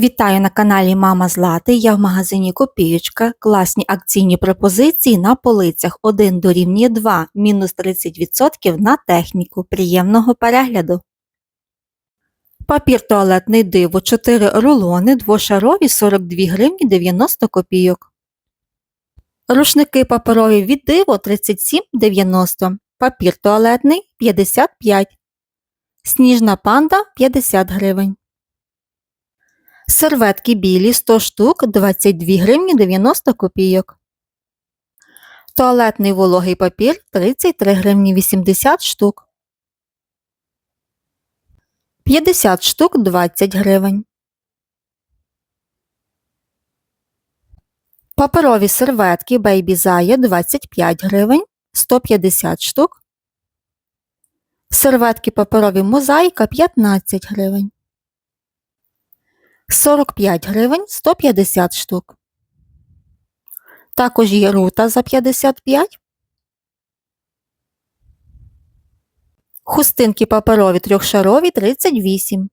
Вітаю на каналі Мама Злати. Я в магазині Копіючка. Класні акційні пропозиції на полицях 1 дорівнює 2, мінус 30% на техніку. Приємного перегляду. Папір туалетний диво 4 рулони, двошарові 42 гривні 90 копійок. Рушники паперові від диво 37,90. Папір туалетний 55. Сніжна панда 50 гривень. Серветки білі 100 штук 22 гривні 90 копійок. Туалетний вологий папір 33 гривні 80 штук. 50 штук 20 гривень. Паперові серветки Baby Zaya 25 гривень 150 штук. Серветки паперові мозаїка 15 гривень. 45 гривень 150 штук. Також є рута за 55. Хустинки паперові трьохшарові 38.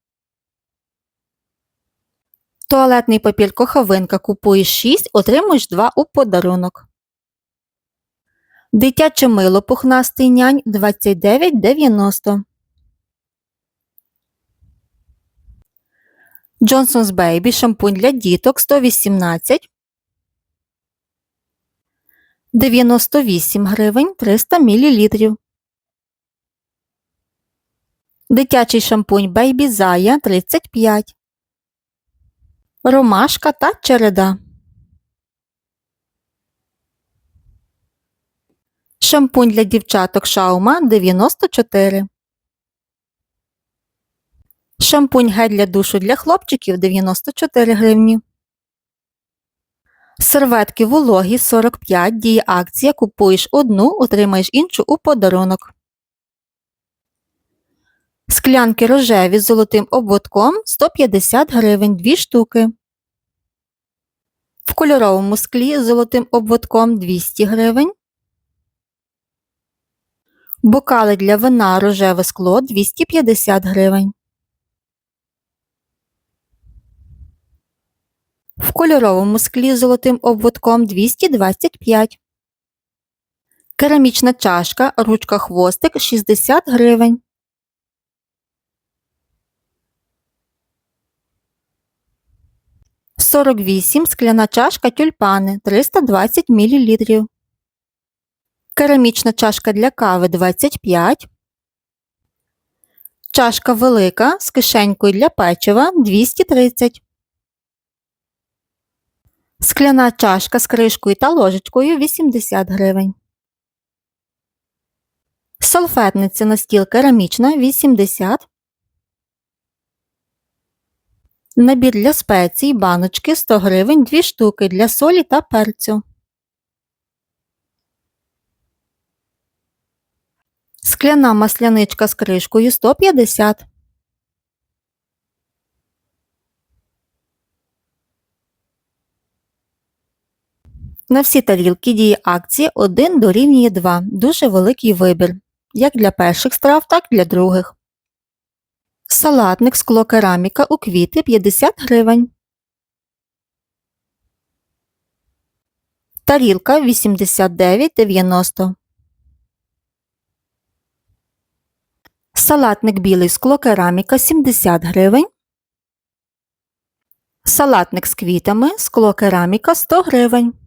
Туалетний папір коховинка купуєш 6, отримуєш 2 у подарунок. Дитяче мило пухнастий нянь 29,90. Johnson's Baby шампунь для діток 118 98 гривень 300 мл. Дитячий шампунь Baby Zaya 35 Ромашка та череда. Шампунь для дівчаток Шаума 94 Шампунь гель для душу для хлопчиків 94 гривні. Серветки вологі 45 діє акція. Купуєш одну, отримаєш іншу у подарунок. Склянки рожеві з золотим обводком 150 гривень 2 штуки. В кольоровому склі з золотим обводком 200 гривень. Бокали для вина рожеве скло 250 гривень. В кольоровому склі з золотим обводком 225. Керамічна чашка, ручка хвостик 60 гривень. Сорок вісім скляна чашка тюльпани 320 мл. Керамічна чашка для кави 25. Чашка велика з кишенькою для печива 230. Скляна чашка з кришкою та ложечкою 80 гривень. Салфетниця на стіл керамічна 80. Набір для спецій баночки 100 гривень 2 штуки для солі та перцю. Скляна масляничка з кришкою 150 На всі тарілки діє акція 1 дорівнює 2. Дуже великий вибір. Як для перших страв, так і для других. Салатник скло кераміка у квіти 50 гривень. Тарілка 89,90. Салатник білий скло кераміка 70 гривень. Салатник з квітами скло кераміка 100 гривень.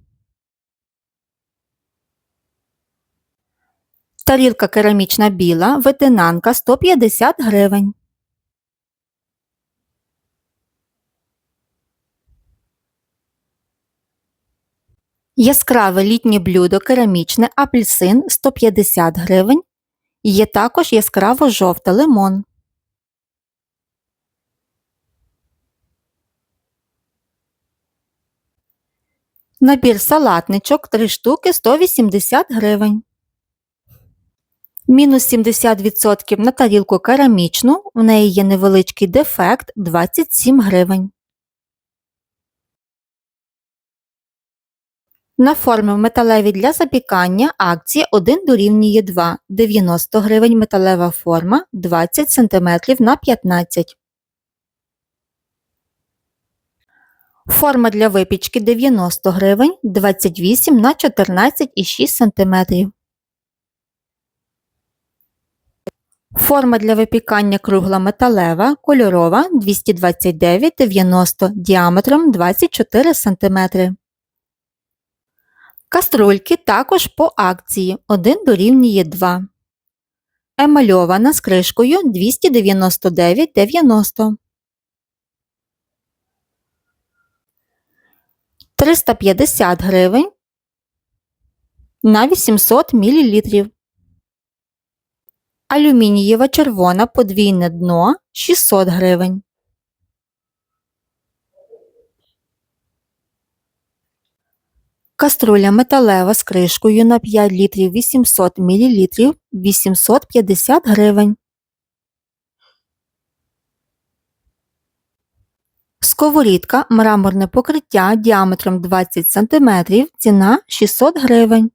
Тарілка керамічна біла, ветенанка 150 гривень. Яскраве літнє блюдо керамічне апельсин 150 гривень. Є також яскраво жовте лимон. Набір салатничок 3 штуки 180 гривень. Мінус 70% на тарілку керамічну, в неї є невеличкий дефект 27 гривень. На форми металеві для запікання акція 1 дорівнює 2 90 гривень металева форма 20 см на 15 Форма для випічки 90 гривень 28 на 14,6 см. Форма для випікання кругла металева, кольорова 229,90 діаметром 24 см. Каструльки також по акції 1 дорівнює 2. Емальована з кришкою 299,90. 350 гривень на 800 мл. Алюмінієва червона подвійне дно 600 гривень. Каструля металева з кришкою на 5 літрів 800 мл 850 гривень. Сковорідка мраморне покриття діаметром 20 см, ціна 600 гривень.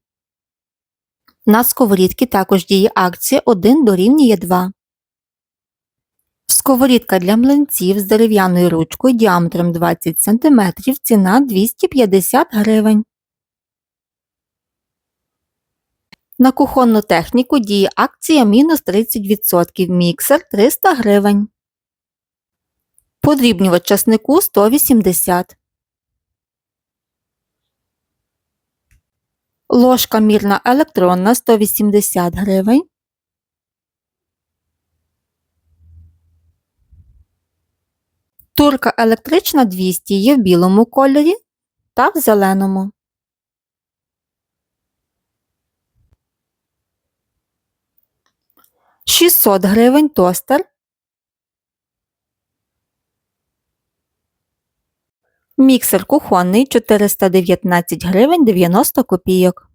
На сковорідки також діє акція 1 дорівнює 2. Сковорідка для млинців з дерев'яною ручкою діаметром 20 см, ціна 250 гривень. На кухонну техніку діє акція мінус 30%, міксер 300 гривень. Подрібнювач часнику 180. Ложка мірна електронна 180 гривень. Турка електрична 200 є в білому кольорі та в зеленому. Шістсот гривень тостер. Міксер кухонний 419 гривень 90 копійок.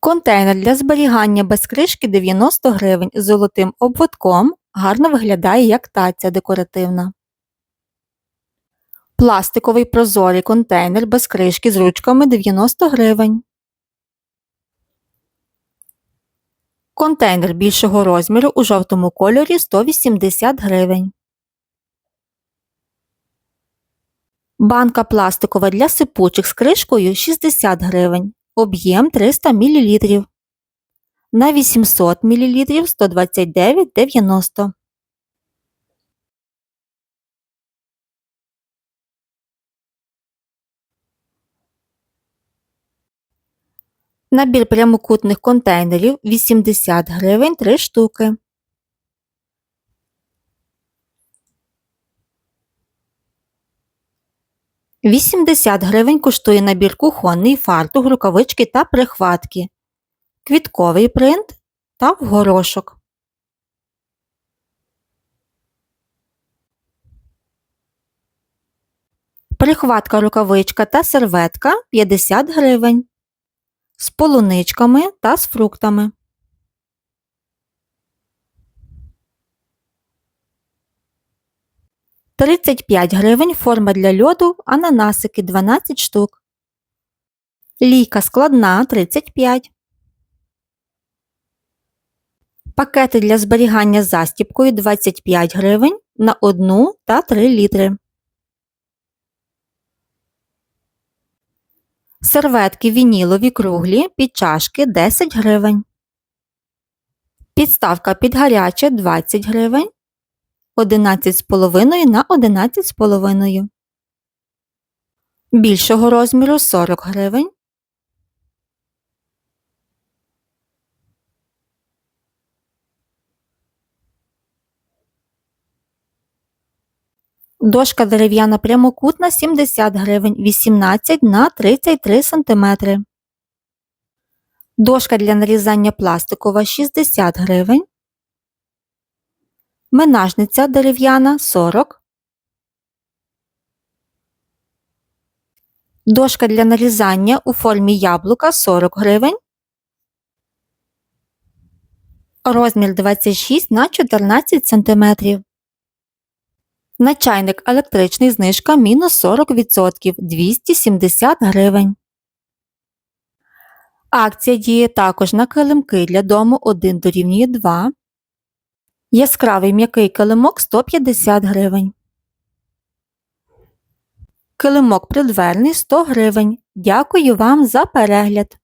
Контейнер для зберігання без кришки 90 гривень з золотим обводком. Гарно виглядає як таця декоративна. Пластиковий прозорий контейнер без кришки з ручками 90 гривень. Контейнер більшого розміру у жовтому кольорі 180 гривень. Банка пластикова для сипучих з кришкою 60 гривень. Об'єм 300 мл. На 800 мл 129,90. Набір прямокутних контейнерів 80 гривень 3 штуки. Вісімдесят гривень коштує набір кухонний, фартух, рукавички та прихватки, квітковий принт та в горошок. Прихватка рукавичка та серветка 50 гривень. З полуничками та з фруктами. Тридцять п'ять гривень форма для льоду, ананасики 12 штук. Лійка складна 35. Пакети для зберігання застіпкою 25 гривень на 1 та 3 літри. Серветки вінілові круглі під чашки 10 гривень. Підставка під гаряче 20 гривень. 11,5 на 11,5. Більшого розміру 40 гривень. Дошка дерев'яна прямокутна 70 гривень 18 на 33 см. Дошка для нарізання пластикова 60 гривень. Менажниця дерев'яна 40. Дошка для нарізання у формі яблука 40 гривень. Розмір 26 на 14 см. На чайник електричний знижка мінус 40% 270 гривень. Акція діє також на килимки для дому 1 дорівнює 2. Яскравий м'який килимок 150 гривень. Килимок придверний 100 гривень. Дякую вам за перегляд!